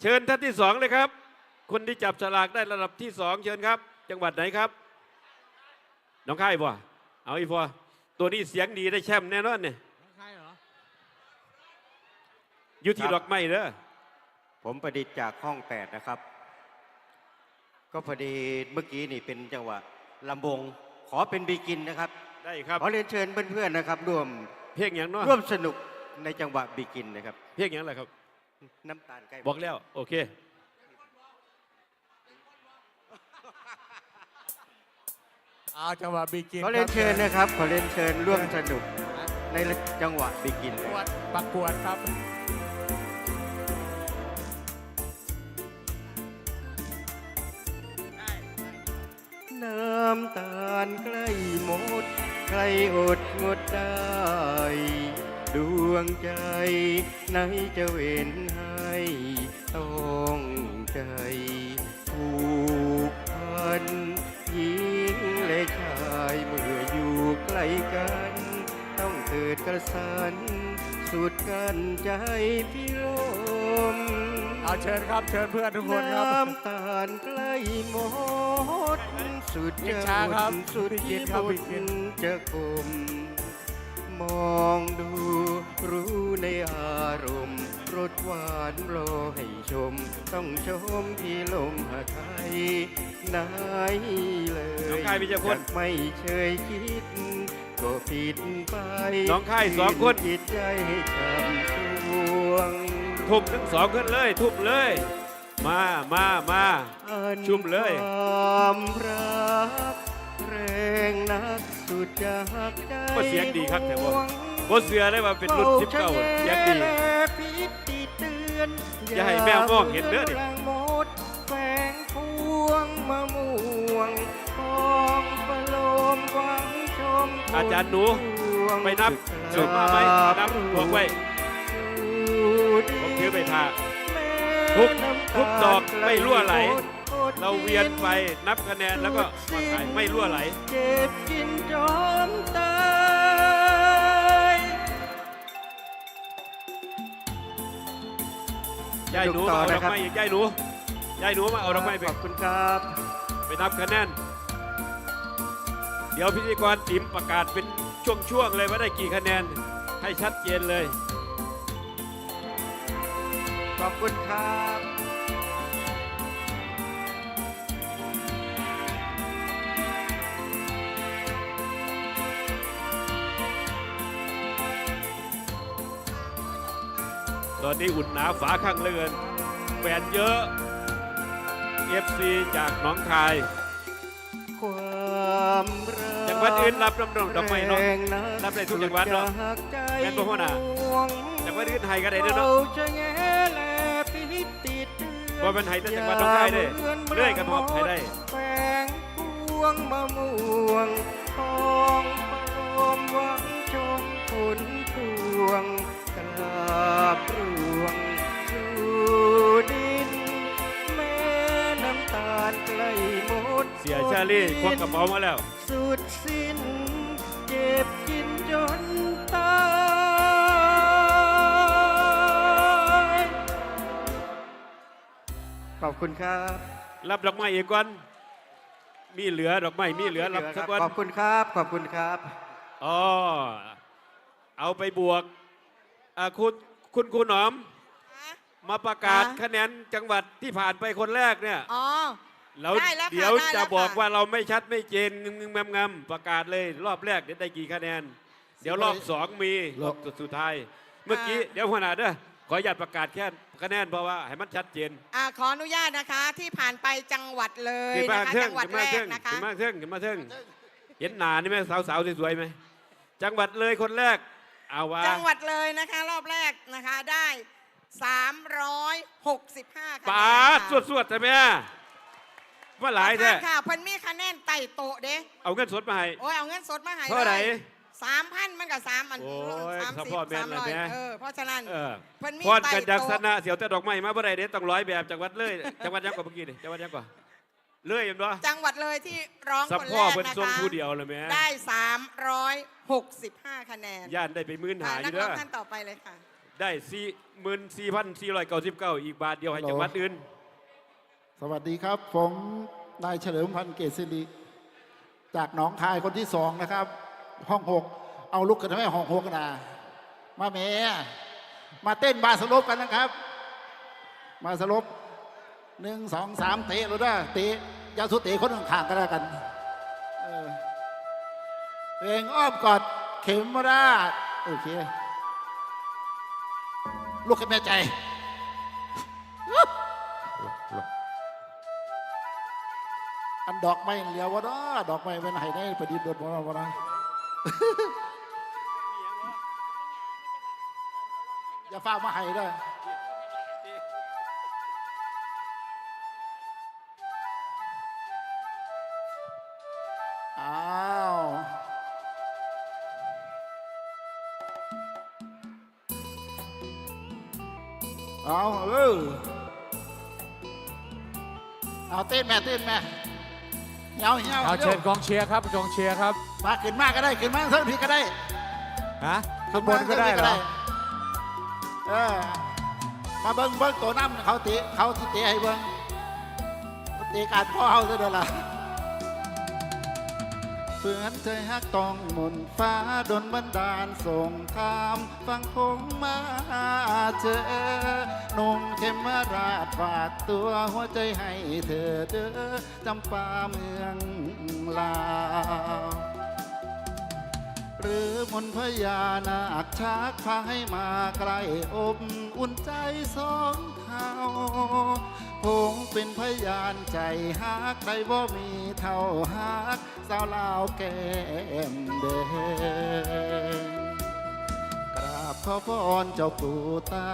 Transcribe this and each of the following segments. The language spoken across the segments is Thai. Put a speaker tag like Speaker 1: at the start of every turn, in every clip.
Speaker 1: เชิญท่านที่สองเลยครับ คนที่จับฉลากได้ระดับที่สองเชิญครับ จังหวัดไหนครับน้องค่ายบ่เอาอีพอตัวนี้เสียงดีได้แชมป์แน่นอนเนี่ย
Speaker 2: ใช่เหรอ
Speaker 1: อยู่ที่
Speaker 3: ครับ
Speaker 1: ดอกไม้เด้อ
Speaker 3: ผมประดิษฐ์จากห้องแปดนะครับ ก็พอดีเมื่อกี้นี่เป็นจังหวะลำวงขอเป็นบีกินนะครับ
Speaker 1: ได้ครับ
Speaker 3: ขอเรียนเชิญเพื่อนๆนะครับร่วม
Speaker 1: เพลงอย่างเน้อย
Speaker 3: ร่วมสนุกในจังหวะบีกินนะครับ
Speaker 1: เพลงอย่างไรครับ
Speaker 3: น้ำตาลใกล้
Speaker 1: บอกแล้ว โอเค
Speaker 2: เอาจังหวะบีกิน
Speaker 3: ขอเรียนเชิญนะครับ ขอเรียนเชิญร่วมสนุกในจังหวะบีกิน
Speaker 2: ประกวดประกวดครับ
Speaker 3: น้ำตาลใกล้หมดใครอดงดได้ ดวงใจไหนจะเว้นให้ต้องใจผูกพันหญิงและชายเมื่ออยู่ใกล้กัน ต้องเกิดกระสัน สุดกันใจพี่ลม
Speaker 2: เอาเชิญครับเชิญเพื่อนทุกคนครับ
Speaker 3: น้ำตาลใกล้หมด สุด
Speaker 2: อิจ
Speaker 3: จะ
Speaker 2: ฉาครับ
Speaker 3: หมดสุด
Speaker 2: พี่กิ
Speaker 3: ที่
Speaker 2: นครับ
Speaker 3: บุ
Speaker 2: พี่กิน
Speaker 3: ญจะกลมมองดูรู้ ในอารมณ์รสหวานรอให้ชม ต้องชมที่ลมหาไทยไหนเลย
Speaker 1: น้องกายพิจพล
Speaker 3: จากไม่เคยคิด ก็ผิดไป
Speaker 1: น้องค่ายสองคน
Speaker 3: จิตใจให้ช้ำสวง
Speaker 1: ทุบทั้งสองขึ้นเลย ทุบเลย มามามา ชุ่มเลย
Speaker 3: ความรักแรงนักสุดจะหักใจ
Speaker 1: ก็เสียงดีครับแต่ว่า โคเสือเลยว่าเป็นรุ่นสิบเก้าเสียงดี
Speaker 3: พิษติเตือน
Speaker 1: อย่าให้แมวมองเห็นเด้อดิ
Speaker 3: ย่าหมดแฝงพวงมะม่วงกองประโลมหวังชม
Speaker 1: อาจารย์หนู
Speaker 3: พวง
Speaker 1: ไปนับ
Speaker 3: สุ
Speaker 1: เดิ
Speaker 3: ด
Speaker 1: นมาไหม
Speaker 3: กราบ
Speaker 1: นับพวงไว้
Speaker 3: สู่
Speaker 1: ผมถือไปพา
Speaker 3: แม่
Speaker 1: ทุก
Speaker 3: น้ำตา
Speaker 1: ทุกดอกไม่รั่วไหล
Speaker 3: อดอด
Speaker 1: เราเวียนไปนับคะแนนแล้วก็มาขายไม่รั่วไหล
Speaker 3: เจ็บกินจอมตา ย
Speaker 1: ยายหนูมาเอาดอกไม้อีกยายหนูยายหนูมาเอาดอกไม้ไป
Speaker 3: ขอบคุณครับ
Speaker 1: ไปนับคะแนนเดี๋ยวพิธีกรติ๋มประกาศเป็นช่วงๆเลยว่าได้กี่คะแนนให้ชัดเจนเลย
Speaker 3: ขอบคุณครับ
Speaker 1: ตอนนี้อุ่นหนาฝาข้างเหลยแฟนเยอะ FC จากหนองคาย
Speaker 3: ความรัก
Speaker 1: จังหวัดอื่นรับน้ำดอกดอกไม้เนาะ
Speaker 3: แรงนั
Speaker 1: รับได้ทุกจังหวัดเนาะ
Speaker 3: สุจหักใจ
Speaker 1: แม่นบ่หัวหน้า
Speaker 3: ห่วง
Speaker 1: จังหวัดอื่นให้ก็ได้เด้อเนาะ
Speaker 3: เราจะแง่แลพิษติดเตือน
Speaker 1: ว่ามันให้แต่จังหวัดหนองคายเด้อเรื่อยกับหอบให้ได้
Speaker 3: แฝงพวงมะม่วงทอง ลี่
Speaker 1: ควักกระเป๋ามาแล้ว
Speaker 3: สุดสิ้นเจ็บกินจนตายขอบคุณครับ
Speaker 1: รับดอกไม้อีกก่อนมีเหลือดอกไม้มีเหลือรับสักวัน
Speaker 3: ขอบคุณครับ ขอบคุณครับ
Speaker 1: อ๋อเอาไปบวกอ่าคุณคุณครูหนอม มาประกาศ
Speaker 4: คะ
Speaker 1: แนนจังหวัดที่ผ่านไปคนแรกเนี่ย
Speaker 4: อ๋อ
Speaker 1: แล้ว
Speaker 4: ได้แล้วค่ะ
Speaker 1: เดี๋ยว
Speaker 4: ได้แล้ว
Speaker 1: จะบอก
Speaker 4: ค่ะ
Speaker 1: ว่าเราไม่ชัดไม่เจนงึงงึงงำงำประกาศเลยรอบแรกเดี๋ยวได้กี่คะแนน เดี๋ยวรอบสองมีรอบสุดท้าย เมื่อกี้เดี๋ยวหัวหน้าเด้อขออนุญาตประกาศแค่คะแนนเพราะว่าให้มันชัดเจน
Speaker 4: อ่าขออนุญาตนะคะที่ผ่านไปจังหวัดเลย
Speaker 1: ขึ้นมา
Speaker 4: นะคะ
Speaker 1: เทิง
Speaker 4: จังหวัด
Speaker 1: ขึ้น
Speaker 4: แร
Speaker 1: มาเทิ
Speaker 4: ก
Speaker 1: ง
Speaker 4: นะคะ
Speaker 1: ขึ้นมาเทิงขึ้นมาเทิงเห็นหนานี่ไหมสาวๆสวยๆไหมจังหวัดเลยคนแรกเอาว่า
Speaker 4: จังหวัดเลยนะคะรอบแรกนะคะได้ 365คะแนน
Speaker 1: ปาดสวดสวดๆใช่ไหม ว่าหลายแท้
Speaker 4: ค่ะค่ะเพิ่นมีคะแนนไต่โตะเด้
Speaker 1: เอาเงินสดมาให้
Speaker 4: โอ้ยเอาเงินสดมาให้
Speaker 1: เท่าไหร่
Speaker 4: สามพันมันกับสามอัน
Speaker 1: โอ้ย
Speaker 4: สาม
Speaker 1: สะ
Speaker 4: สิบ
Speaker 1: พ่อแม่น
Speaker 4: สามร้อย
Speaker 1: เลยแม่
Speaker 4: เออเพราะฉะนั้น
Speaker 1: เออ
Speaker 4: เพิ่นมี
Speaker 1: พรกันจาก
Speaker 4: ไต่
Speaker 1: ส
Speaker 4: โต๊ะ
Speaker 1: นะเสียวแต่ดอกไม้มาบ่ได้เด้ต้องร้อยแบบจังหวัดเลยจังหวัดยังกว่าเมื่อกี้นี่จังหวัดยังกว่าเลยเห็นปะ
Speaker 4: จังหวัดเลยที่ร้อง
Speaker 1: สับ
Speaker 4: คน
Speaker 1: พ่อ
Speaker 4: แรก
Speaker 1: เป็น
Speaker 4: นะ
Speaker 1: ทรง
Speaker 4: คะ
Speaker 1: ผู้เดียวเลยแม่
Speaker 4: ได้ 365 คะแนน
Speaker 1: ย่านได้ไปมื่นหา
Speaker 4: อ่า
Speaker 1: อ
Speaker 4: นั
Speaker 1: ยู่
Speaker 4: ก
Speaker 1: เด้
Speaker 4: ร้อ
Speaker 1: อง
Speaker 4: ท่านต่อไปเลยค่ะ
Speaker 1: ได้สี่หมื่นสี่พันสี่ร้อยเก้าสิบเก้าอีกบาทเดียวให้จังหวัดอื่น
Speaker 5: สวัสดีครับ ผมนายเฉลิมพันธ์เกษสิริจากหนองคายคนที่สองนะครับ ห้องหกเอาลุกกันทำไมห้องหกนะมาเมมาเต้นบาสลบกันนะครับ มาสลบหนึ่งสองสามเตะรู้ด้วยเตะยาสุเตะคนข้างๆกันแล้วกันเออเพลงอ้อมกอดเข็มราชโอเค ลูกกันแม่ใจ อันดอกไม้เหลียววะเนาะดอกไม้เป็นไห้ได้ประดิษฐ์โดดวะวะนะอย่าฟ้ามาไห้เด้ออ้าวเอาเออเอาเต้นแม่เต้นแม่ เหี่ยวเหี่ยว
Speaker 2: เอา
Speaker 5: ร็ว
Speaker 2: เชิญกองเชียร์ครับกองเชียร์ครับ
Speaker 5: มาขึ้นมากก็ได้ขึ้นมาเท่าพี่ก็ได้
Speaker 2: ฮะข้างบนก็ได้เหรอ
Speaker 5: เออมาเบิ้งเบิ้งตัวน้ำเขาตีเขาที่ตีให้เบิ้งตีการพ่อเขาซะเด้อล่ะ เพื่อนใจฮักต้องมนฟ้าดนบันดาลส่งทามฟังคงมาเจอนงเขมราชฝากตัวหัวใจให้เธอเด้อจำปาเมืองลาวหรือมนพญานาคชักพาให้มาใกล้อบอุ่นใจสองเขา คงเป็นพยานใจฮักใดบ่ามีเท่าฮักสาวลาวแก้มแดงกราบขอพรเจ้าปู่ตา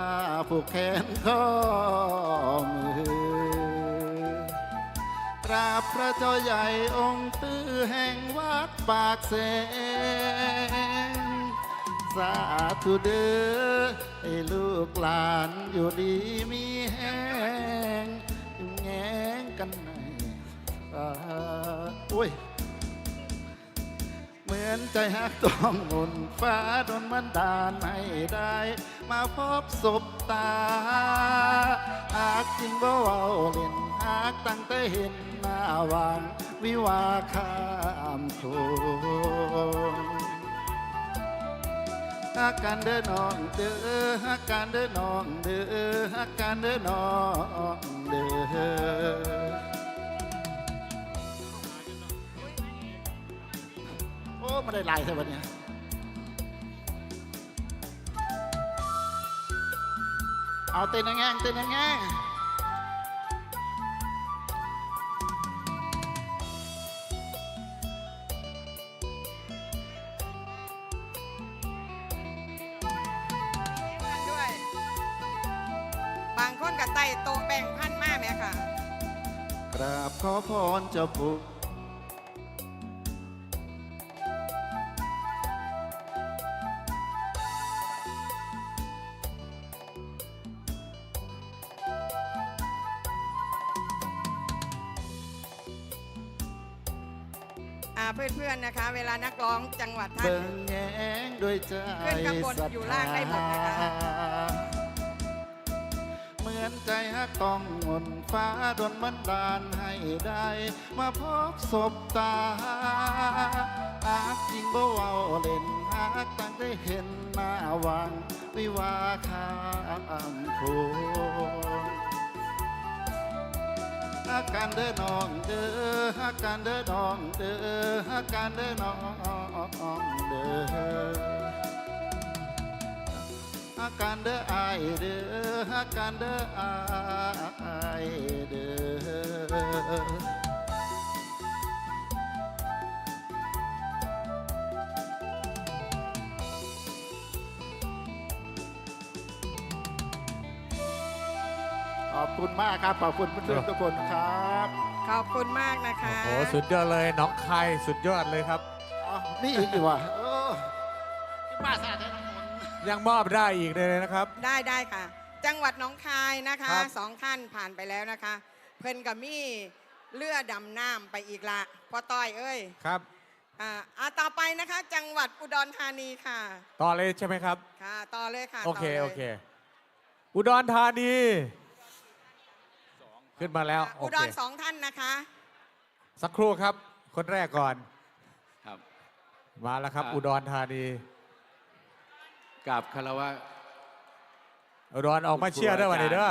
Speaker 5: ผู้แขนข้อมือกราบพระเจ้าใหญ่องค์ตื้อแห่งวัดปากเสงสาธุเด้อให้ลูกหลานอยู่ดีมีแห้ง กันในอุ้ย เหมือนใจฮักต้องหมุนฟ้าโดนมันดานให้ได้ มาพบศพตาหากจริงบ่เว้าเล่นหากตั้งแต่เห็นหน้าวาง วิวาข้ามโขง ฮักกันเด้อน้องเด้อฮักกันเด้อน้องเด้อฮักกันเด้อน้องเด้อโอ้ไม่ได้ลายใช่ปะเนี่ยเอาเต้นแง่งเต้นแง่ง รเจ้าปู่
Speaker 4: อ่าเพื่อนๆนะคะ เวลานักร้องจังหวัดท่าน
Speaker 5: เบิ่งแงงด้วยใจ
Speaker 4: ขึ้นข้างบนอยู่ล่างได้หมดนะคะ
Speaker 5: เหมือนใจฮักต้องหมุน ฟ้าดนบันดาลให้ได้ มาพบศพตาหากจริงบ่เว้าเล่นหากตั้งได้เห็นหน้าวัง วิวาข้ามโคงฮักกันเด้อน้องเด้อฮักกันเด้อน้องเด้อฮักกันเด้อน้องเด้อ ฮักกันเด้ออายเด้อฮักกันเด้ออายเด้อขอบคุณมากครับ ขอบคุณเพื่อนๆทุกคนครับ
Speaker 4: ขอบคุณมากนะคะ
Speaker 2: โอ้โหสุดยอดเลยน้องคายสุดยอดเลยครับ
Speaker 5: อ๋อ นี่อีกอยู่ว่ะเออขึ้นมาซะเถอะน้องมนต์
Speaker 2: ยังมอบได้อีกเลยนะครับ
Speaker 4: ได้ได้ค่ะ จังหวัดหนองคายนะคะ
Speaker 2: ครับ
Speaker 4: สองท่านผ่านไปแล้วนะคะ เพิ่นกับมี่เลือดำน้ำไปอีกละพ่อต้อยเอ้ย
Speaker 2: ครับ
Speaker 4: อ่าอ่าต่อไปนะคะ จังหวัดอุดรธานีค่ะ
Speaker 2: ต่อเลยใช่ไหมครับ
Speaker 4: ค่ะ ต่อเลยค่ะ
Speaker 2: โอเค
Speaker 4: ต่ลย
Speaker 2: โอเค อุดรธานี ขึ้นมาแล้ว โอ
Speaker 4: อุด
Speaker 2: เค
Speaker 4: รสองท่านนะคะ
Speaker 2: สักครู่ครับ คนแรกก่อน
Speaker 6: ครับ
Speaker 2: มาแล้วครับ
Speaker 6: ครับ
Speaker 2: อุดรธานี
Speaker 6: กับคารวะ
Speaker 2: อุดรออกมาเชียร์ด้วยวันนี้เด้อ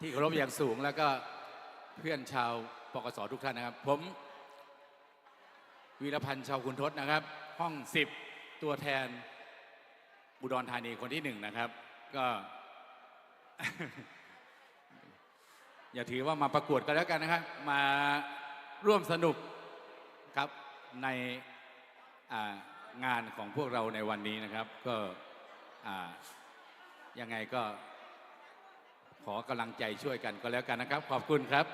Speaker 6: ที่เคารพอย่างสูงแล้วก็เพื่อนชาวปกสทุกท่านนะครับ ผม วีรพันธ์ชาวคุณทศนะครับ ห้องสิบตัวแทนอุดรธานีคนที่หนึ่งนะครับ ก็ อย่าถือว่ามาประกวดกันแล้วกันนะครับ มาร่วมสนุกครับในอ่า งานของพวกเราในวันนี้นะครับ ก็อ่ายังไงก็ขอกำลังใจช่วยกันก็แล้วกันนะครับ ขอบคุณครับ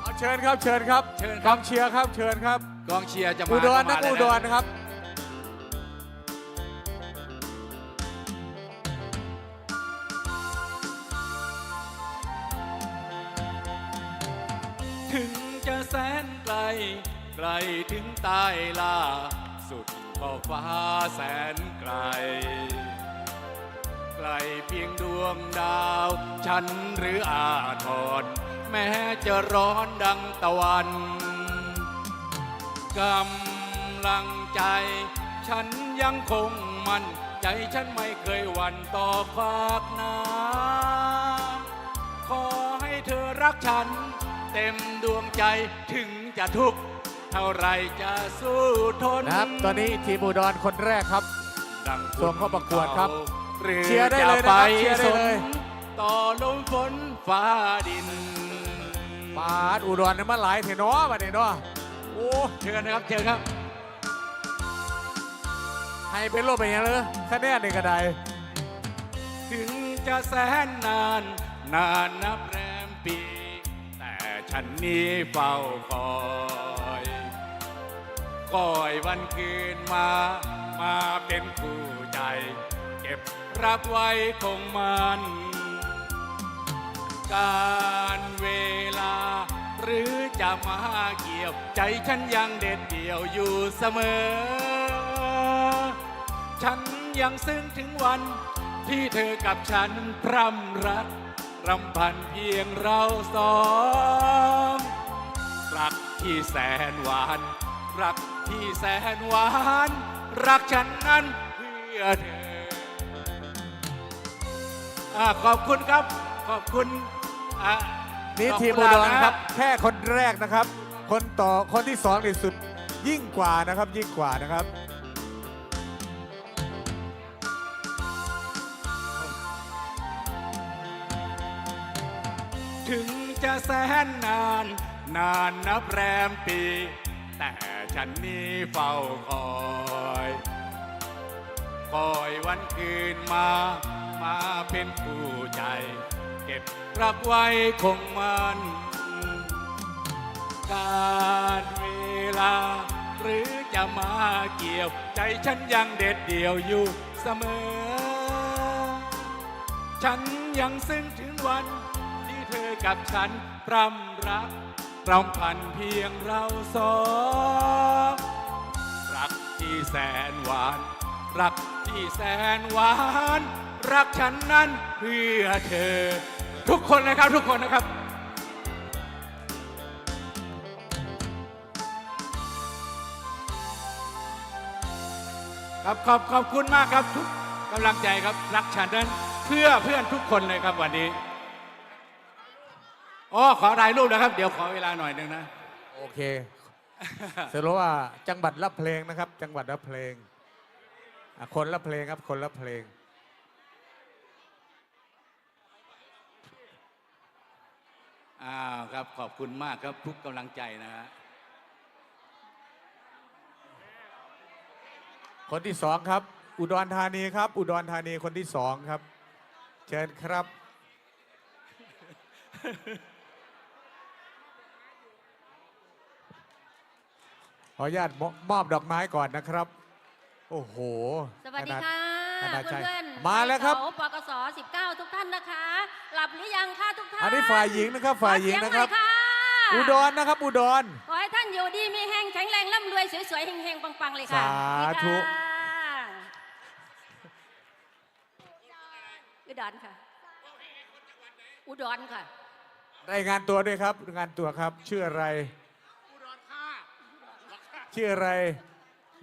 Speaker 2: เอาเชิญครับเชิญครับ
Speaker 6: เชิญค
Speaker 2: ก
Speaker 6: รั
Speaker 2: อบงเชียร์ครับเชิญครับ
Speaker 6: กองเชียร์จะมา
Speaker 2: อุดร
Speaker 6: ก็
Speaker 2: นั
Speaker 6: มากแล้ว
Speaker 2: อุดรนะครับ
Speaker 6: ถึงใต้ล่า สุดขอบฟ้าแสนไกล ไกลเพียงดวงดาว ฉันหรืออาทรแม้จะร้อนดังตะวันกำลังใจ ฉันยังคงมันใจฉันไม่เคยหวั่นต่อฝากน้ำขอให้เธอรักฉัน เต็มดวงใจถึงจะทุกข์ เท่าไรจะสู้ทน
Speaker 2: นะครับ ตอนนี้ทีมอุดรคนแรกครับ
Speaker 6: ดัง
Speaker 2: ส่งเข้าประกวดครับ
Speaker 6: หรือ
Speaker 2: เชียร์ได้
Speaker 6: จะ
Speaker 2: เลยนะครับ
Speaker 6: ไป
Speaker 2: เชียร์ได้
Speaker 6: สน
Speaker 2: เลย
Speaker 6: ต่อลมฝนฟ้าดิน
Speaker 2: ปาดอุดรนี่มาหลายเถอะเนาะมาเนี่ยเนาะโอ้
Speaker 6: เชิญนะครับเชิญครับ
Speaker 2: ให้เป็นโลกเป็นยังเลยคะแนนในกระได
Speaker 6: ถึงจะแสนนาน นานนับแรมปี แต่ฉันนี้เฝ้าคอย คอยวันคืนมา มาเป็นคู่ใจ เก็บรับไว้คงมัน การเวลา หรือจะมาเกี่ยว ใจฉันยังเด็ดเดี่ยวอยู่เสมอ ฉันยังซึ้งถึงวัน ที่เธอกับฉันพร่ำรักรำพันเพียงเราสองรักที่แสนหวานรัก ที่แสนหวาน รักฉันนั้นเพื่อเธออาขอบคุณครับ ขอบคุณอะ
Speaker 2: นี่
Speaker 6: ดอก
Speaker 2: ทีม
Speaker 6: กุ
Speaker 2: อุ
Speaker 6: ห
Speaker 2: ด
Speaker 6: ลารบ
Speaker 2: ครับ
Speaker 6: นะ
Speaker 2: แค่คนแรกนะครับ คนต่อคนที่สองนี่สุดยิ่งกว่านะครับ ยิ่งกว่านะครับ
Speaker 6: ถึงจะแสนนาน นานนับแรมปี แต่ ฉันนี้เฝ้าคอยคอยวันคืนมา มาเป็นคู่ใจ เก็บรักไว้คงมัน การเวลา หรือจะมาเกี่ยว ใจฉันยังเด็ดเดี่ยวอยู่เสมอ ฉันยังซึ้งถึงวันที่เธอกับฉันพร่ำรัก รำพันเพียงเราสองรักที่แสนหวาน รักที่แสนหวาน รักฉันนั้นเพื่อเธอ ทุกคนนะครับทุกคนนะครับครับขอบขอบคุณมากครับทุกกำลังใจครับรักฉันนั้นเพื่อเพื่อนทุกคนเลยครับวันนี้ อ๋อขอถ่ายรูปนะครับ เดี๋ยวขอเวลาหน่อยหนึ่งนะ
Speaker 2: โอเคสรุปว่าจังหวัดละเพลงนะครับ จังหวัดละเพลงอะคนละเพลงครับ คนละเพลง
Speaker 6: อ้าวครับขอบคุณมากครับทุกกำลังใจนะฮะ
Speaker 2: คนที่สองครับ อุดรธานีครับ อุดรธานีคนที่สองครับ เชิญครับ ขออนุญาตมมอบดอกไม้ก่อนนะครับ โอ้โห
Speaker 7: สวัสดี
Speaker 2: ขนา
Speaker 7: ค่ะ
Speaker 2: ธนาชัย
Speaker 7: เพื่อนๆ
Speaker 2: มาแล้วครับ
Speaker 7: เสปกส19 ทุกท่านนะคะ หลับหรือยังคะทุกท่าน
Speaker 2: อันนี้ฝ่ายหญิงนะครับ ฝ่ายหญิงนะครับ
Speaker 7: ขอเสียงหน่อยค่ะ
Speaker 2: อุดรนะครับ อุดร
Speaker 7: ขอให้ท่านอยู่ดีมีแห้งแข็งแรงร่ำรวยสวยๆเฮงๆปังๆเลยค่ะ
Speaker 2: สาธุ
Speaker 7: นี่ค่ะอุดรค่ะ อุดรค่ะ
Speaker 2: รายงานตัวด้วยครับรายงานตัวครับ ชื่ออะไร ชื่ออะไร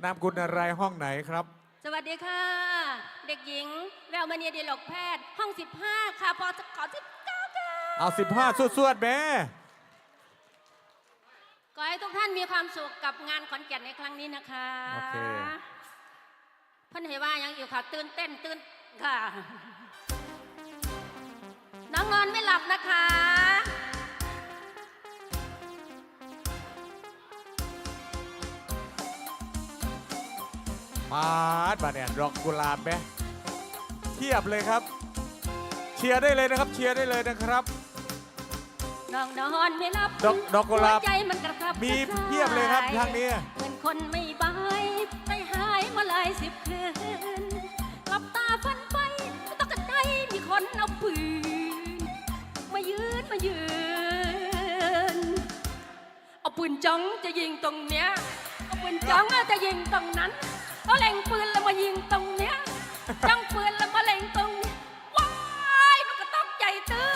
Speaker 2: นามกุลอะไรห้องไหนครับ
Speaker 7: สวัสดีค่ะ เด็กหญิง แววมณีดีหลกแพทย์ ห้อง 15 ค่ะปอขอ19ค่ะ
Speaker 2: เอาสิบห้าสวดๆแม่
Speaker 7: ขอให้ทุกท่านมีความสุขกับงานขอนแก่นในครั้งนี้นะคะ
Speaker 2: โอเค
Speaker 7: เพันเหว่ายังอยู่ค่ะ ตื่นเต้นตื่นค่ะ น้องนอนไม่หลับนะคะ
Speaker 2: มาดบาเนี่ยดอกกุหลาบไหมเทียบเลยครับ เชียร์ได้เลยนะครับ เชียร์ได้เลยนะครับ
Speaker 7: น้องนอนไม่หลับ
Speaker 2: ดอกดอกกุหลาบ
Speaker 7: หัวใจมันกระทับ
Speaker 2: มี
Speaker 7: กระส่า
Speaker 2: เพียบเลยครับทางนี้
Speaker 7: เหมือนคนไม่บายใจหายมาหลายสิบคืนหลับตาฝันไปไม่ต้องกระใจมีคนเอาปืน มายืนมายืน เอาปืนจ้องจะยิงตรงเนี้ย เอาปืนจ้องจะยิงตรงนั้น เอาแหล่งปืนแล้วมายิงตรงเนี้ยจ้องปืนแล้วมาเล็งตรงเนี้ยว้ายมันก็ต้องใจตื่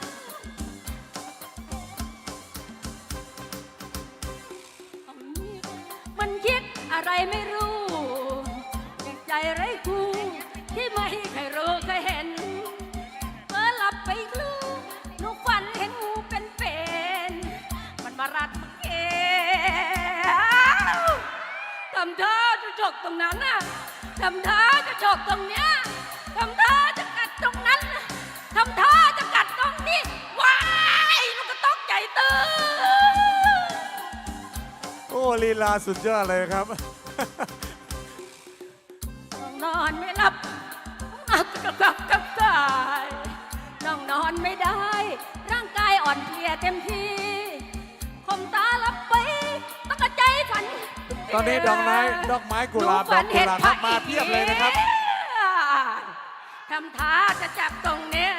Speaker 7: นมันคิดอะไรไม่รู้จิตใจไร้คู่ ท่าจะจกตรงนั้นน่ะทำท่าจะจกตรงเนี้ยทำท่าจะกัดตรงนั้นทำท่าจะกัดตรงนี้ว้ายลูกก็ต้องใจตื่น
Speaker 2: โอ้ลีลาสุดยอดเลยครับ
Speaker 7: น้องนอนไม่หลับอักกระกับกับกายน้องนอนไม่ได้ ร่างกายอ่อนเพลียเต็มที่ ตอน
Speaker 2: นี้ดอกไม้ดอกไม้กุหลาบดอกกุหลาบครับมาเพียบเลยนะครับ
Speaker 7: ทำท่าจะจับตรงเนี้ย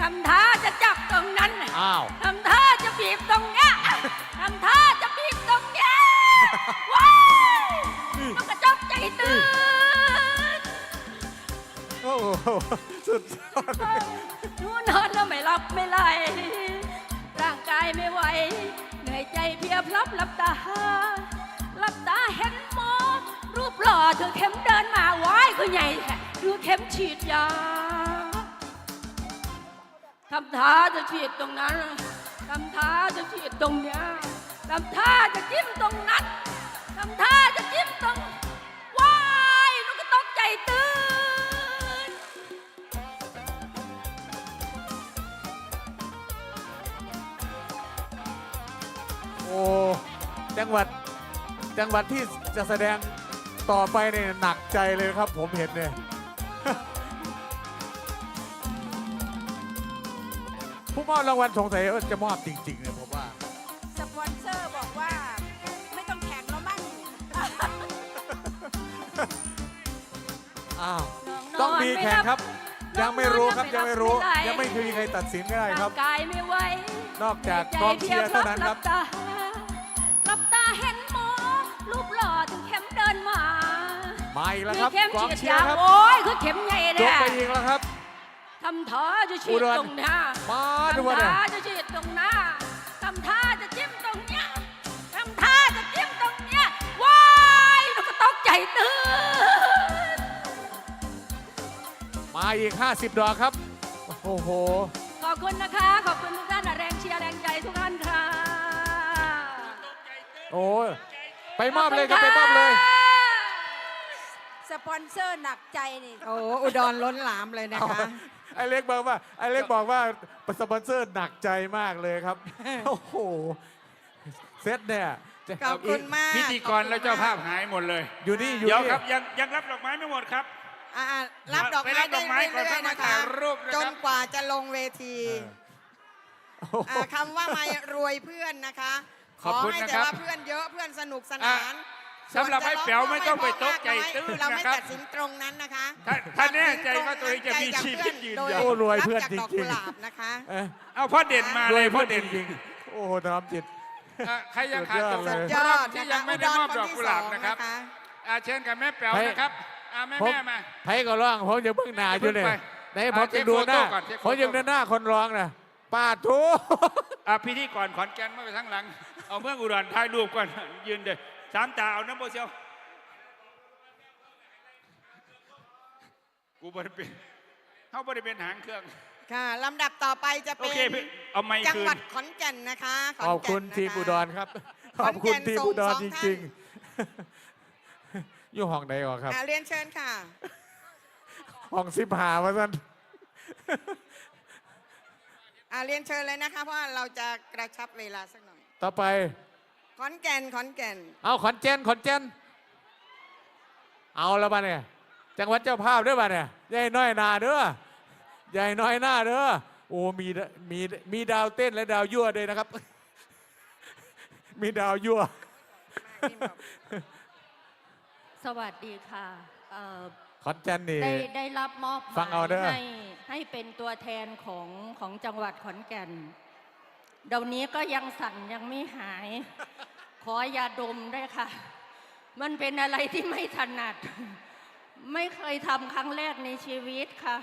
Speaker 7: ทำท่าจะจับตรงนั้น
Speaker 2: อ้าว
Speaker 7: ทำท่าจะบีบตรงเนี้ยทำท่าจะบีบตรงเนี้ยว้ายต้องกระจอกใจตื่น
Speaker 2: โอ้โหสุดยอดเลย
Speaker 7: หนูนอนแล้วไม่หลับไม่ไหลร่างกายไม่ไหว เหนื่อยใจเพลียพลับหลับตาหลับตา เห็นหมอรูปหล่อถือเข็มเดินมาว้ายคือใหญ่แท้ดูเข็มฉีดยาทำท่าจะฉีดตรงนั้นทำท่าจะฉีดตรงเนี้ยทำท่าจะจิ้มตรงนั้นทำท่าจะจิ้มตรงว้ายนูก็ตกใจตื่น
Speaker 2: โอ้จังหวัด จังหวัดที่จะแสดงต่อไปเนี่ยหนักใจเลยครับ ผมเห็นเนี่ย ผู้มอบรางวัลสงสัยว่าจะมอบจริงๆเนี่ยผมว่า
Speaker 4: สปอนเซอร์บอกว่า ไม่ต้องแข่งแล้วมั้ง
Speaker 2: อ้าว
Speaker 7: น้
Speaker 2: ต้องมีแข่งครับ ยังไม่รู้ครับ
Speaker 7: น้
Speaker 2: ยั
Speaker 7: อง
Speaker 2: ง
Speaker 7: ๆ
Speaker 2: ไม่รู้
Speaker 7: จะไม่รับ
Speaker 2: ยังไม่มีใครตัดสินก็ได้ครับ
Speaker 7: ร่างกายไม่ไหวน
Speaker 2: อกจากกองเชียร์เท่านั้นครับ
Speaker 7: หลัต มา
Speaker 2: อีกแล้ว
Speaker 7: มี
Speaker 2: ครับ
Speaker 7: เข็ม
Speaker 2: กอง
Speaker 7: ฉีด
Speaker 2: เชีย
Speaker 7: ยา
Speaker 2: ร์ครับ
Speaker 7: โอ้ยคือเข็มใหญ่
Speaker 2: จ
Speaker 7: เนี่
Speaker 2: บ
Speaker 7: ย
Speaker 2: ไปอีกแล้วครับ
Speaker 7: ทำท่าจะฉี
Speaker 2: อุ
Speaker 7: ด
Speaker 2: ดร
Speaker 7: ตรงหน้า
Speaker 2: มาดู
Speaker 7: ทำ
Speaker 2: ว่าเนี่ย
Speaker 7: ท่าจะฉีดตรงหน้าทำท่าจะจิ้มตรงเนี้ยทำท่าจะจิ้มตรงเนี้ยว้ายหนูก็ตกใจตื่น
Speaker 2: มาอีก 50 ดอกครับ โอ้โห
Speaker 7: ขอบคุณนะคะ ขอบคุณทุกท่านนะแรงเชียร์แรงใจทุกท่านค่ะ
Speaker 2: โอ้ยไปมอบเลยครับ ไปมอบเลย
Speaker 4: ส ปอนเซอร์หนักใจนี่ โอ้อุดรล้นหลามเลยนะ
Speaker 2: เอา
Speaker 4: คะ
Speaker 2: ไอเล็กบอกว่าไอเล็กบอกว่าสปอนเซอร์หนักใจมากเลยครับ โอ้โหเซตเนี่ยจะ
Speaker 4: ขอบคุณมาก
Speaker 6: พิธีกรและเจ้าภาพหายหมดเลย
Speaker 2: อยู่นี่อยู่
Speaker 6: เดี๋ยว
Speaker 2: นี่
Speaker 6: ครับยังยังรับดอกไม้ไม่หมดครับ
Speaker 4: อ่ารับดอก
Speaker 6: ไป
Speaker 4: ไม้
Speaker 6: รับด
Speaker 4: ได้
Speaker 6: อกไม้ก่อน
Speaker 4: เรื่อย
Speaker 6: ค่อย
Speaker 4: ๆ
Speaker 6: มา
Speaker 4: นะ
Speaker 6: ถ่า
Speaker 4: คะ
Speaker 6: ยรูปนะครับ
Speaker 4: จนกว่าจะลงเวที
Speaker 2: โอ้โห
Speaker 4: อ่าคำว่ามารวยเพื่อนนะคะ
Speaker 6: ขอบคุณ
Speaker 4: ให้
Speaker 6: นะ
Speaker 4: แต่
Speaker 6: ครับ
Speaker 4: ว่าเพื่อนเยอะเพื่อนสนุกสนาน
Speaker 6: ส สำหรับให้แป๋วไม่ต้องไปตกใจตื้น
Speaker 4: เราไม่
Speaker 6: นะครับ
Speaker 4: ตัดสินตรงนั้นนะคะ
Speaker 6: ถ้าถ้าแน่ใจว่าตัวเองจะมีชีวิตยืน
Speaker 4: โด
Speaker 6: ยาว
Speaker 2: โอ้รวยเพื่อน
Speaker 4: บจากดอก
Speaker 2: จริงๆ
Speaker 4: กุหลาบนะคะ
Speaker 2: เอ้ย
Speaker 6: เอาพ่อเด่นมาเลยพ่อเด่น
Speaker 2: จริงๆโอ้โหน้ำจิต
Speaker 6: อะใครยังขาด
Speaker 2: สุ
Speaker 6: ต
Speaker 2: ด
Speaker 6: ก
Speaker 2: ยอดเลย
Speaker 6: ที่ยังไม่ได้มอบดอกกุหลาบนะครับอาเชิญกับแม่แป๋ว
Speaker 2: ให้
Speaker 6: นะครับอ่าแม่
Speaker 2: ผม
Speaker 6: แม่มา
Speaker 2: ไผก็ร้องผมยังเพิ่งหนาอยู่เลย
Speaker 6: ไป
Speaker 2: ไหนผมจะดูหน้า
Speaker 6: อะเช็คโฟโต้ก่อนเช็คโฟ
Speaker 2: ผม
Speaker 6: โต้
Speaker 2: ยังดูหน้าคนร้องนะป้าทู
Speaker 6: อะพิธีก่อนขอนแก่นมาไปทั้งหลัง เอาเมืองอุดรถ่ายรูปก่อน ยืนเด้อ สามตาเอาน้ำโบเชียวกูบริเป็นเขาบริเป็นหางเครื่อง
Speaker 4: ค่ะลำดับต่อไปจะ
Speaker 6: โอ
Speaker 4: เป็น
Speaker 6: เคพี่เอาไม้
Speaker 4: จัง
Speaker 6: คื
Speaker 4: หวั
Speaker 6: น
Speaker 4: ดขอนแก่นนะคะน
Speaker 2: ขอบคุณ
Speaker 4: แก่นนะะ
Speaker 2: ทีมอุดรครับ
Speaker 4: ข
Speaker 2: ข
Speaker 4: อ
Speaker 2: อนบ
Speaker 4: แก่
Speaker 2: คุณ
Speaker 4: น
Speaker 2: ทีม
Speaker 4: ส่ง
Speaker 2: อุดร
Speaker 4: สอง
Speaker 2: จ
Speaker 4: ท่าน
Speaker 2: ริงๆ อยู่ห้องไหนก่อนครับ
Speaker 4: อะเรียนเชิญค่ะ
Speaker 2: ห้องสิบหาวะท่าน
Speaker 4: อะเรียนเชิญเลยนะคะ เพราะว่าเราจะกระชับเวลาสักหน่อย
Speaker 2: ต่อไป
Speaker 4: ขอนแก่นขอนแก่น
Speaker 2: เอาขอนแก่นขอนแก่นเอาแล้วบ้าเนี่ยจังหวัดเจ้าภาพเด้อบ้าเนี่ยยายน้อยนาเด้อยายน้อยหน้าเด้อโอ้มีมีมีดาวเต้นและดาวยั่วด้วยนะครับ มีดาวยั่ว
Speaker 7: สวัสดีค่ะเอ่อ
Speaker 2: ขอนแก่นนี่
Speaker 7: ได้ได้รับมอบห
Speaker 2: ฟังเอาเด้อ
Speaker 7: ให้ให้เป็นตัวแทนของของจังหวัดขอนแก่น เดี๋ยวนี้ก็ยังสั่นยังไม่หาย ขอยาดมได้วยค่ะ มันเป็นอะไรที่ไม่ถนัด ไม่เคยทำครั้งแรกในชีวิตค่ะ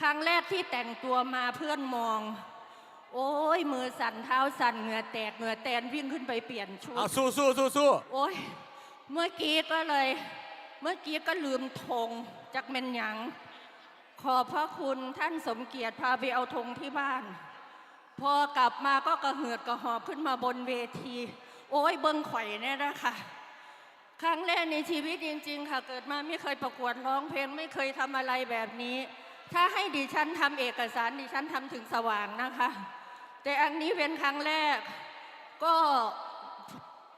Speaker 7: ครั้งแรกที่แต่งตัวมาเพื่อนมอง โอ้ยมือสั่นเท้าสั่นเหงื่อแตกเหงื่อแตนวิ่งขึ้นไปเปลี่ยนชุด
Speaker 2: เอาสู้สู้สู้สู้
Speaker 7: โอ้ยเมื่อกี้ก็เลย เมื่อกี้ก็ลืมธงจากเมนหยัง ขอบพระคุณท่านสมเกียรติพาไปเอาธงที่บ้าน พอกลับมาก็กระเหือดกระหอบขึ้นมาบนเวที โอ้ยเบิ้งข่อยเนี่ยนะคะครั้งแรกในชีวิตจริง ๆ ค่ะ เกิดมาไม่เคยประกวดร้องเพลงไม่เคยทำอะไรแบบนี้ ถ้าให้ดิฉันทำเอกสารดิฉันทำถึงสว่างนะคะ แต่อันนี้เป็นครั้งแรก ก็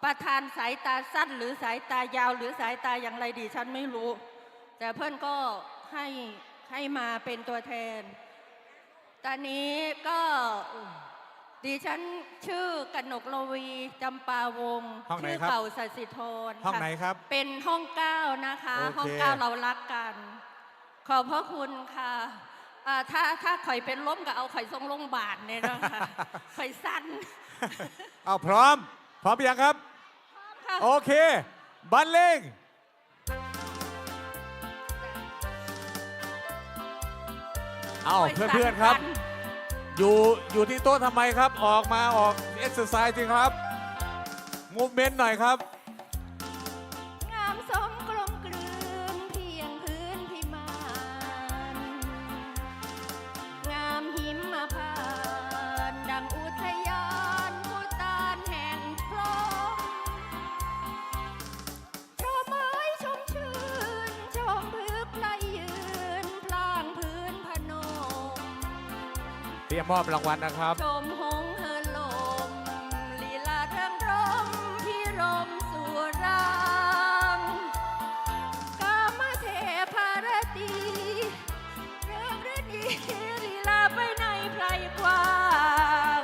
Speaker 7: ประธานสายตาสั้น หรือสายตายาว หรือสายตาอย่างไรดิฉันไม่รู้ แต่เพื่อนก็ให้ให้มาเป็นตัวแทน ตอนนี้ก็ดิฉันชื่อกนกลวีจำปาวงศ์
Speaker 2: ห้องไหน
Speaker 7: ชื่อ
Speaker 2: ครับ
Speaker 7: เก่าสัสิธร
Speaker 2: ห้อง
Speaker 7: ค่ะ
Speaker 2: ไหนครับ
Speaker 7: เป็นห้องเก้านะคะ
Speaker 2: โอเค
Speaker 7: ห้องเก้าเรารักกัน ขอบพระคุณค่ะอ่าถ้าถ้าข่อยเป็นล้มก็เอาข่อยทรงลงบาทเนี่ยนะคะข่อยสั้น
Speaker 2: เอาพร้อม พร้อมยังครับ
Speaker 7: ค่ะ
Speaker 2: โอเค บันเลงเอาเพื่อนๆครับ อยู่อยู่ที่โต๊ะทำไมครับ ออกมาออกเอ็กซ์ไซส์สิครับมูฟเมนต์หน่อยครับ
Speaker 7: เต
Speaker 2: รียมมอบรางวัลนะครับ
Speaker 7: ชมหงเฮินลม ลีลาเริงรมพิรมสุรังกามเทพารตีเรื่องฤดีลีลาไปในไพรกว้าง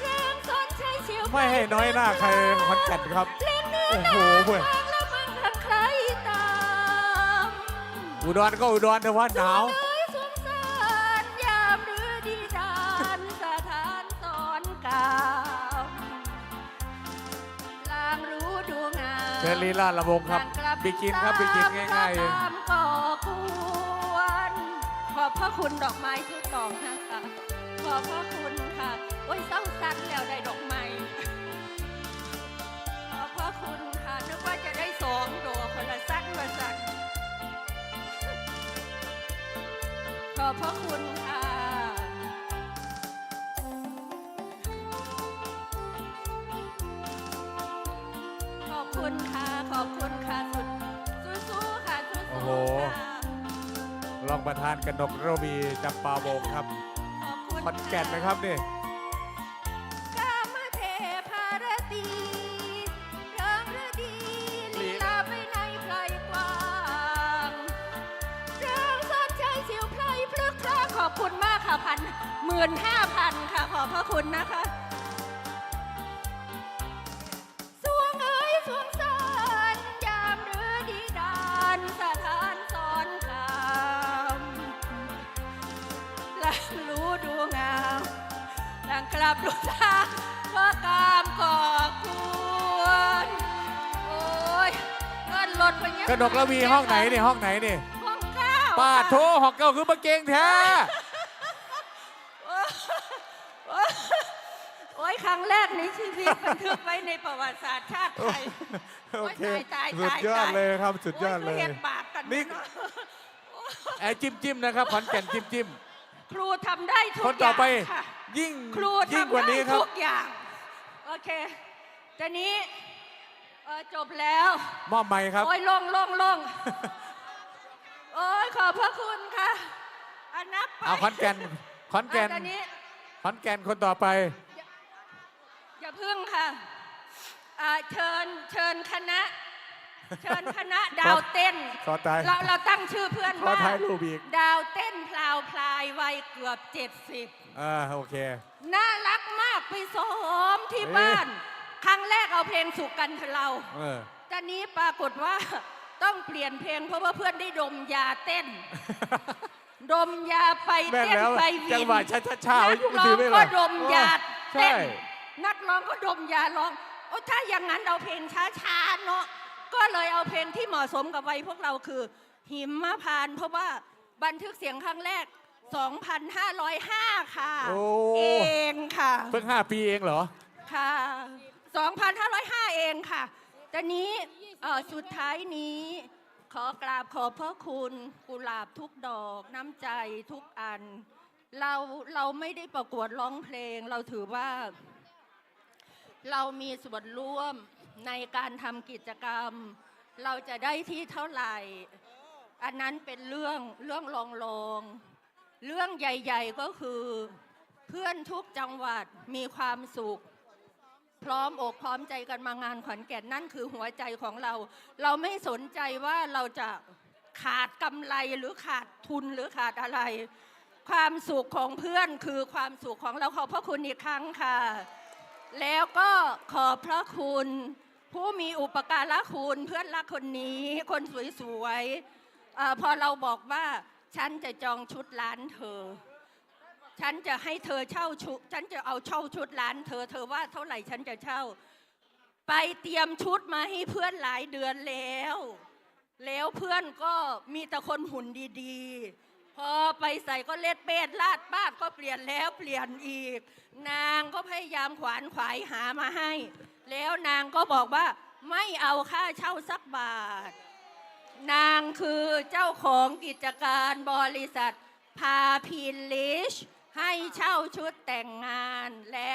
Speaker 7: เรื่องสนใช้ชิว
Speaker 2: ไม่ให้น้อยหน้าใครคอนแก่นครับ
Speaker 7: เล่นเนื้อ
Speaker 2: โอ้โหเว้ย
Speaker 7: ฟังและฟังทางใครตาม
Speaker 2: อุดรก็อุดรแต่ว่าหนาว
Speaker 7: เชิ
Speaker 2: ญลีลาระวงครับ
Speaker 7: ลางลั
Speaker 2: บิกินครับบิกินง่ายๆเอง
Speaker 7: ตามก่อกวนขอบพระคุณดอกไม้ทุกดอกนะคะขอบพระคุณค่ะโอ้ยเศร้าสั้นแล้วได้ดอกไม้ขอบพระคุณค่ะนึกว่าจะได้สองดอกคนละสั้นมาสั้นขอบพระคุณค่ะา
Speaker 2: นกนกโระวีจำปาวงครับ
Speaker 7: ขอบคุณ
Speaker 2: ขอนแก่นนะครับนี่
Speaker 7: กามเทพารตีเริงฤดีลีลาไปในไพรกว้างเรื่องสนใจสิวไพรพลึกพลาขอบคุณมากค่ะพันหมื่นห้าพันค่ะขอบพระคุณนะคะ พลุทางเพื่อกามก่อกวนโอ้ยเงินรถไปยัง
Speaker 2: กระดกระวีห้องไหนนี่ห้องไหนนี่
Speaker 7: ห้องเก้า
Speaker 2: ป้าโทห้องเก่าคือมาเก่งแท้
Speaker 7: โอ้ยครั้งแรกในชีวิตบันทึกไว้ในประวัติศาสตร์ชาติไทย
Speaker 2: โอเค
Speaker 7: โอ้ยตายตาย
Speaker 2: สุดยอด
Speaker 7: ตาย
Speaker 2: เลยครับสุดยอด
Speaker 7: โเล
Speaker 2: ย
Speaker 7: เห็นบาปกัน
Speaker 2: นี่
Speaker 7: เนาะ
Speaker 2: ไอ้จิ้มจิ้มนะครับขอนแก่นจิ้มจิ้ม
Speaker 7: ครูทำได้ทุก
Speaker 2: คนต่อไป
Speaker 7: ย่างค่ะ
Speaker 2: ยิ่ง
Speaker 7: ครู
Speaker 2: ยิ่ง
Speaker 7: ทำ
Speaker 2: กว่า
Speaker 7: ได้
Speaker 2: นี้ครับ
Speaker 7: ทุกอย่างโอเคทีนี้เออจบแล้ว
Speaker 2: มอบไม้ครับ
Speaker 7: โอ้ยลงลงลงโอ้ยขอบพระคุณค่ะอันนับไป
Speaker 2: เอาขอนแก่นขอนแก่น
Speaker 7: อะตอนนี้
Speaker 2: ขอนแก่นคนต่อไป
Speaker 7: อย่าพึ่งค่ะอ่าเชิญเชิญคณะ เชิญคณะดาวเต้น
Speaker 2: ขอตาย
Speaker 7: เราเราตั้งชื่อเพื่อน
Speaker 2: ขอ
Speaker 7: ว่า
Speaker 2: ถ่ายรูปอีก
Speaker 7: ดาวเต้นพลาวพลายวัยเกือบเจ็ดสิบ
Speaker 2: อ่าโอเค
Speaker 7: น่ารักมากไปซ้อมที่
Speaker 2: เอ๊ะ
Speaker 7: บ้าน ครั้งแรกเอาเพลงสุกกันเถอะเรา
Speaker 2: เออ
Speaker 7: ตอนนี้ปรากฏว่าต้องเปลี่ยนเพลงเพราะว่าเพื่อนได้ดมยาเต้น ดมยาไป
Speaker 2: แม่น
Speaker 7: เต้น
Speaker 2: แล้ว
Speaker 7: ไป
Speaker 2: จั
Speaker 7: วิ
Speaker 2: ง
Speaker 7: น
Speaker 2: หวะช้าๆช้า
Speaker 7: นัก
Speaker 2: ยุ่ง
Speaker 7: ร้อ
Speaker 2: ถืองไม่
Speaker 7: ก็
Speaker 2: เลย
Speaker 7: ดมยาเต้น
Speaker 2: ใช่
Speaker 7: นักร้องก็ดมยาร้องโอ้ถ้าอย่างนั้นเอาเพลงช้าๆเนาะ ก็เลยเอาเพลงที่เหมาะสมกับวัยพวกเราคือ หิมพานต์เพราะว่าบันทึกเสียงครั้งแรก 2,505 ค่ะ
Speaker 2: โอ้
Speaker 7: เองค่ะ
Speaker 2: เพิ่งห้าปีเองเหรอ
Speaker 7: ค่ะ 2,505 เองค่ะตอนนี้เอ่อสุดท้ายนี้ ขอกราบขอบพระคุณกุหลาบทุกดอก น้ำใจทุกอัน เราเราไม่ได้ประกวดร้องเพลง เราถือว่า เรามีส่วนร่วมในการทำกิจกรรม เราจะได้ที่เท่าไหร่ อันนั้นเป็นเรื่องเรื่องรองรองเรื่องใหญ่ ๆก็คือเพื่อนทุกจังหวัดมีความสุข พร้อมอกพร้อมใจกันมางานขอนแก่นนั่นคือหัวใจของเรา เราไม่สนใจว่าเราจะขาดกำไรหรือขาดทุนหรือขาดอะไร ความสุขของเพื่อนคือความสุขของเราขอบพระคุณอีกครั้งค่ะ แล้วก็ขอบพระคุณ ผู้มีอุปการะคุณเพื่อนรักคนนี้ คนสวยๆอพอเราบอกว่าฉันจะจองชุดร้านเธอ ฉันจะให้เธอเช่าชุด ฉันจะเอาเช่าชุดร้านเธอ เธอว่าเท่าไหร่ฉันจะเช่า ไปเตรียมชุดมาให้เพื่อนหลายเดือนแล้ว แล้วเพื่อนก็มีแต่คนหุ่นดีๆ พอไปใส่ก็เล็ดเป็ดลาดบ้านก็เปลี่ยนแล้วเปลี่ยนอีก นางก็พยายามขวานขวายหามาให้ แล้วนางก็บอกว่าไม่เอาค่าเช่าสักบาท นางคือเจ้าของกิจการบริษัทพาพินลิชให้เช่าชุดแต่งงานและ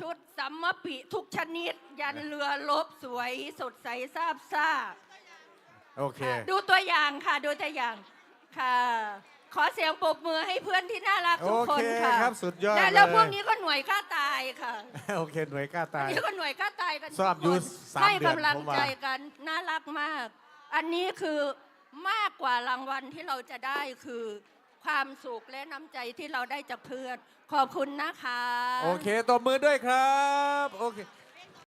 Speaker 7: ชุดสัมมปิทุกชนิด ยันเรือลบสวยสดใสซาบซ่า
Speaker 2: โอเค
Speaker 7: ค่ะดูตัวอย่างค่ะ ดูตัวอย่างค่ะ ขอเสียงปรบมือให้เพื่อนที่น่ารักทุกคน
Speaker 2: โอเค
Speaker 7: ค่ะ
Speaker 2: ครับสุดยอด
Speaker 7: และแล้ว
Speaker 2: เลย
Speaker 7: พวกนี้ก็หน่วยกล้าตายค่ะ
Speaker 2: โอเคหน่วยกล้า
Speaker 7: อั
Speaker 2: ตานย
Speaker 7: นี้ก็หน่วยกล้าตายกัน
Speaker 2: ชอบอยู่
Speaker 7: ทุกคน
Speaker 2: สาม
Speaker 7: ให้
Speaker 2: เดือน
Speaker 7: กำลัง
Speaker 2: ผมว่า
Speaker 7: ใจกันน่ารักมาก อันนี้คือมากกว่ารางวัลที่เราจะได้คือ ความสุขและน้ำใจที่เราได้จากเพื่อนขอบคุณนะคะ
Speaker 2: โอเคตบมือด้วยครับ โอเค